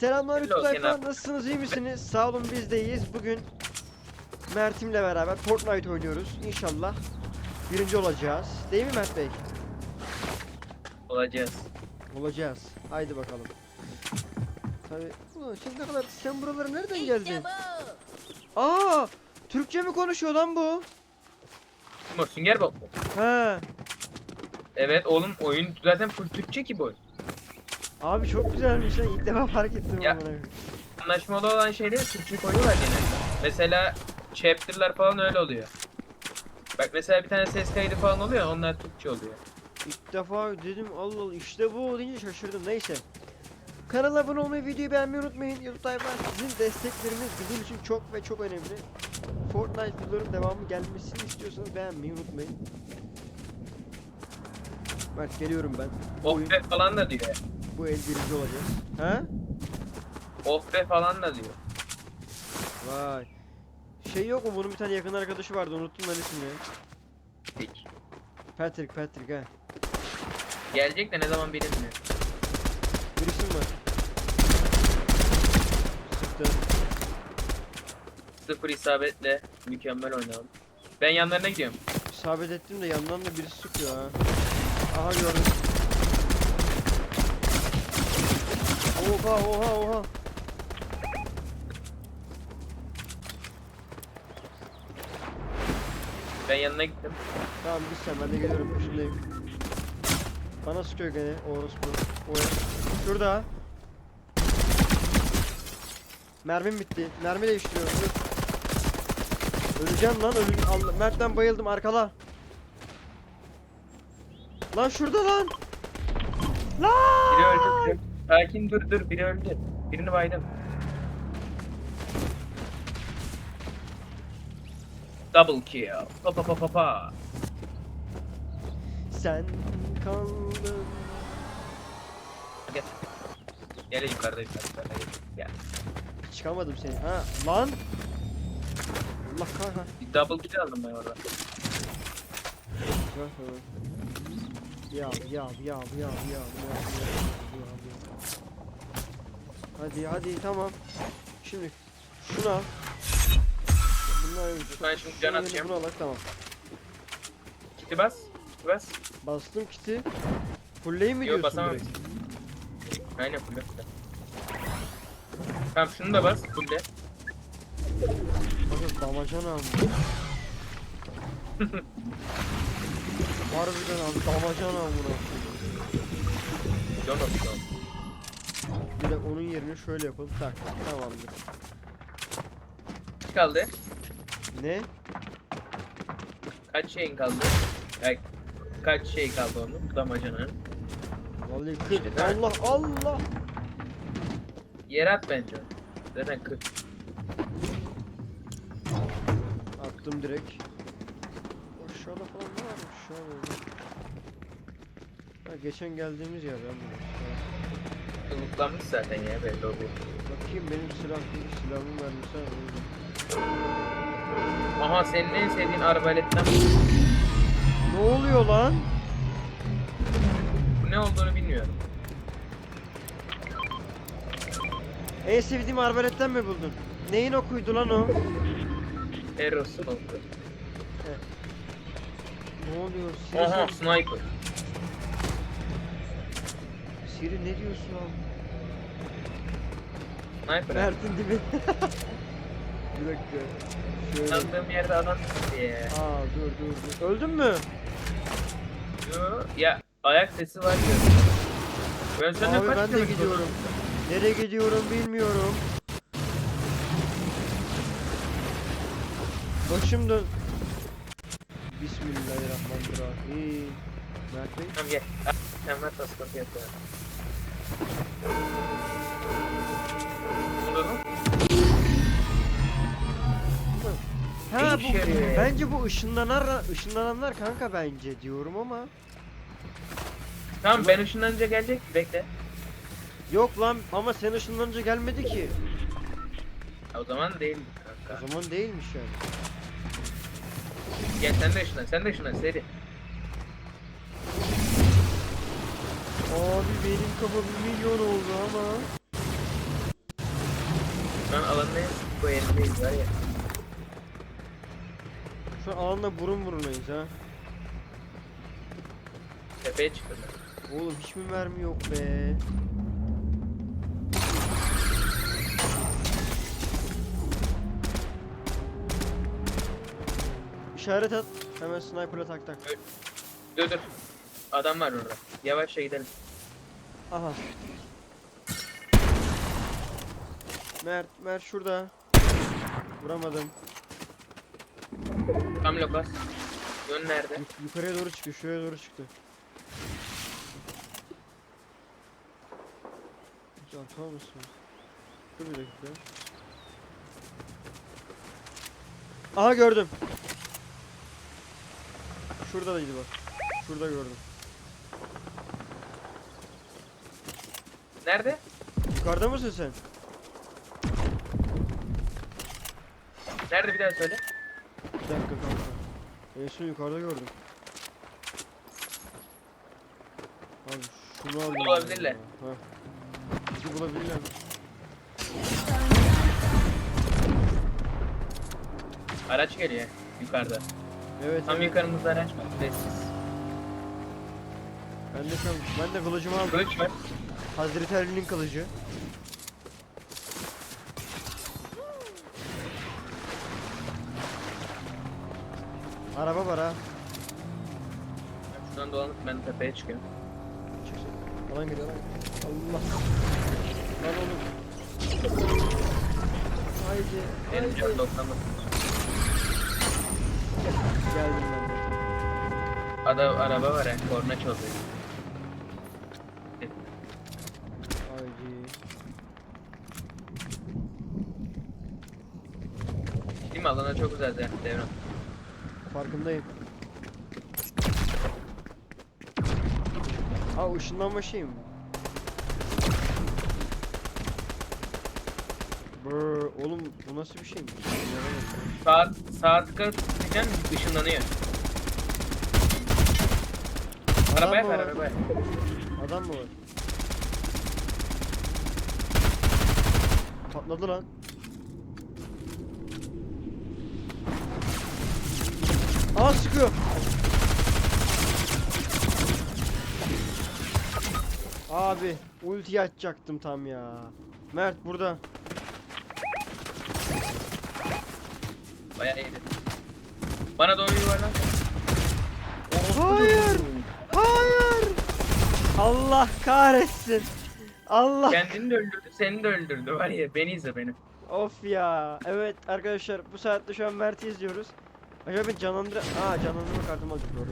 Selamlar Hello, Kenan. Nasılsınız? iyi misiniz? Sağ olun biz de iyiyiz. Bugün Mert'imle beraber Fortnite oynuyoruz. İnşallah birinci olacağız. Değil mi Mert Bey? Olacağız. Olacağız. Haydi bakalım. Tabii. Ulan şimdi ne kadar sen buralara nereden geldin? Aa! Türkçe mi konuşuyor lan bu? Kim o? Sünger mu? He. Evet oğlum oyun zaten full Türkçe ki bu oyun. Abi çok güzelmiş lan. İlk defa fark ettim Ya. koyayım. Anlaşmalı olan şeyleri Türkçe koyuyorlar genelde. Mesela chapter'lar falan öyle oluyor. Bak mesela bir tane ses kaydı falan oluyor onlar Türkçe oluyor. İlk defa dedim Allah Allah işte bu deyince şaşırdım. Neyse. Kanala abone olmayı, videoyu beğenmeyi unutmayın. YouTube tayfa sizin destekleriniz bizim için çok ve çok önemli. Fortnite videoların devamı gelmesini istiyorsanız beğenmeyi unutmayın. Mert geliyorum ben. Oyun, Oh be falan da diyor. Bu el birinci olacağız. He? Oh be falan da diyor. Vay. Şey yok mu? Bunun bir tane yakın arkadaşı vardı. Unuttum ben ismini. Peki. Patrick, Patrick ha. Gelecek de ne zaman bilinmiyor. Bir isim var. Sıktı. Sıfır isabetle mükemmel oynayalım. Ben yanlarına gidiyorum. İsabet ettim de yandan da birisi sıkıyor ha. Aha gördüm. Oha oha oha. Ben yanına gittim. Tamam git sen ben de geliyorum peşindeyim. Bana sıkıyor gene orospu. O el. Şurada. Mermim bitti. Mermi değiştiriyorum. Öleceğim lan. Ölü Allah- Mert'ten bayıldım arkala. Lan şurada lan. Lan. Biri öldü. Sakin dur dur biri öldü. Birini baydım. Double kill. Pa pa pa pa pa. Sen kaldın. Gel. Gel yukarıda yukarıda. Gel. Çıkamadım seni. Ha lan. Allah kahretsin. Bir double kill aldım ben orada. Ya ya ya ya ya ya ya Hadi hadi tamam. Şimdi şunu al. Bunlar Ben şimdi can atacağım. Bunu al tamam. Kiti bas. Kiti bas. Bastım kiti. Fulleyim mi Yok diyorsun basamam. direkt? Aynen full full. Tamam şunu da bas. Full de. Bakın damacana mı? Harbiden abi damacana mı Don't of go. Bir de onun yerine şöyle yapalım. Tak tamamdır. Kaç kaldı? Ne? Kaç şeyin kaldı? Ay, kaç şey kaldı onun? Damacanın. Vallahi İşte 40. ben- Allah Allah. Yere at bence. Zaten 40. Attım direkt. Aşağıda falan ne varmış öyle? Ha, geçen geldiğimiz yer ben burası. Ilıklanmış zaten ya belli oluyor. Bakayım benim silah silahımı vermişler. Aha senin en sevdiğin arbaletten Ne oluyor lan? bu ne olduğunu bilmiyorum. En sevdiğim arbaletten mi buldun? Neyin okuydu lan o? Eros'un oldu. Ne oluyor? Aha sniper. Siri ne diyorsun abi? Sniper. Mert'in dibi. Bir dakika. Şöyle. Sandığım yerde adam çıktı ya. Aa dur dur dur. Öldün mü? Yo, ya ayak sesi var diyor. Ben senden Abi kaç ben de kilometre gidiyorum. Nereye gidiyorum bilmiyorum. Başım dön. Bismillahirrahmanirrahim. Mert Bey. Tamam gel. Ah, Sen ver tasması yap ya. Olur mu? Ha bu ya. bence bu ışınlanar ışınlananlar kanka bence diyorum ama Tamam ben ışınlanınca gelecek. Bekle. yok lan ama sen ışınlanınca gelmedi ki. Ha, O zaman değil O kanka. zaman değilmiş yani. Gel sen de ışınlan. Sen de ışınlan seri. Abi benim kafa bir milyon oldu ama. alanın en bu yerindeyiz var ya. Şu an alanda burun burunayız ha. Tepeye çıktılar. Oğlum hiç mi mermi yok be? İşaret at. Hemen sniper'la tak tak. Dur dur. Adam var orada. Yavaşça gidelim. Aha. Mert, Mert şurada. Vuramadım. Tam lokas. Yön nerede? Yuk- yukarıya doğru çıkıyor, şuraya doğru çıktı. Hiç arkamı mısınız? Dur bir dakika. Aha gördüm. Şuradaydı bak. Şurada gördüm. Nerede? Yukarıda mısın sen? Nerede bir daha söyle. Bir dakika kanka. En son yukarıda gördüm. Abi şunu aldım. bulabilirler. Ha. Bizi bulabilirler. Araç geliyor yukarıda. Evet. Tam evet. yukarımızda araç var. Sessiz. Ben de ben de kılıcımı aldım. Kılıç var. Hazreti Ali'nin kılıcı. Araba var ha. Şuradan dolanıp ben tepeye çıkıyorum. Çıksın. Alan geliyor lan. Allah. Lan oğlum. Haydi. Benim Haydi. can dokunamadım. Geldim ben de. Ada araba var ya. Korna çalıyor. Haydi. Değil mi? Alana çok güzel yani devran. Farkındayım. Aa ışınlanma şey mi? Brr, oğlum bu nasıl bir şey mi? Saat, saat tıka tıkacaksın ışınlanıyor. Adam Arabaya mı ver var? arabaya. Adam mı var? Patladı lan. Aa sıkıyor. Abi ulti açacaktım tam ya. Mert burada. Bayağı iyiydi. Bana doğru yuvarlan. Hayır. Hayır. Allah kahretsin. Allah. Kendini de öldürdü, seni de öldürdü var ya. Beni izle beni. Of ya. Evet arkadaşlar bu saatte şu an Mert'i izliyoruz. Acaba ben canlandır... Aa canlandırma kartımı aldık doğru.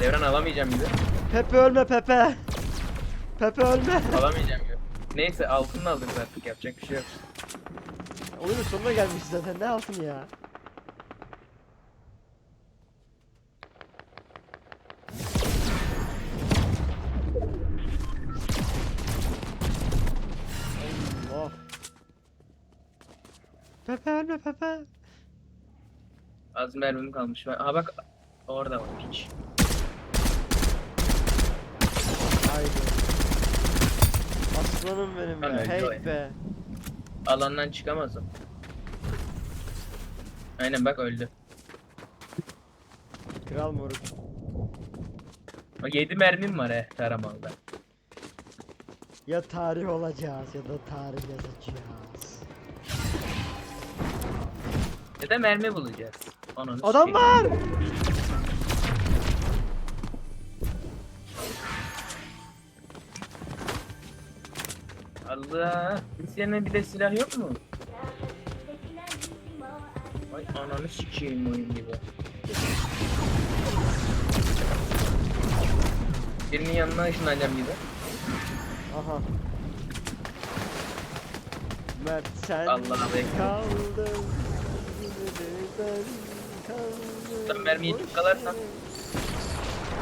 Devran alamayacağım gibi. Pepe ölme Pepe. Pepe ölme. Alamayacağım gibi. Neyse altını aldık artık yapacak bir şey yok. Oyunun sonuna gelmiş zaten ne altın ya. Pepe ölme Pepe. Az mermim kalmış. Aha bak orada var piç. Haydi. Aslanım benim öldü o Hey be. Alandan çıkamaz o. Aynen bak öldü. Kral moruk. O 7 mermim var he taramalda. Ya tarih olacağız ya da tarih yazacağız. Ya da mermi bulacağız. Ananı Adam var. Allah. İsteyenin bir de silah yok mu? Ay ananı sikeyim oyun gibi. Birinin yanına ışınlanacağım gibi. Aha. Mert sen Allah bekle. kaldın. Sen mermiyi tıkalarsan.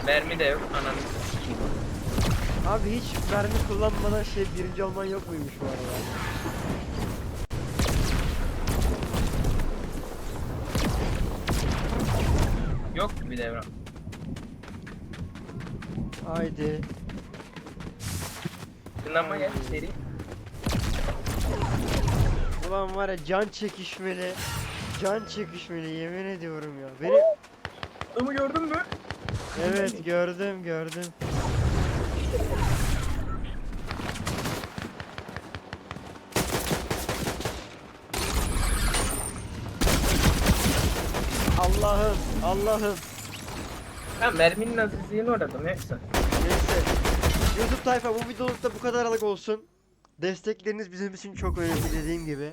Mermi de yok ananı sikeyim. Abi hiç mermi kullanmadan şey birinci olman yok muymuş bu arada? Yok bir devran. Haydi. Işınlanma gel seri. Ulan var ya can çekişmeli. Can çekişmeli yemin ediyorum ya. Beni Adamı gördün mü? evet gördüm gördüm. Allah'ım Allah'ım. Ha merminin azizliğini uğradım yoksa. Neyse. YouTube tayfa bu videolukta bu kadarlık olsun. Destekleriniz bizim için çok önemli dediğim gibi.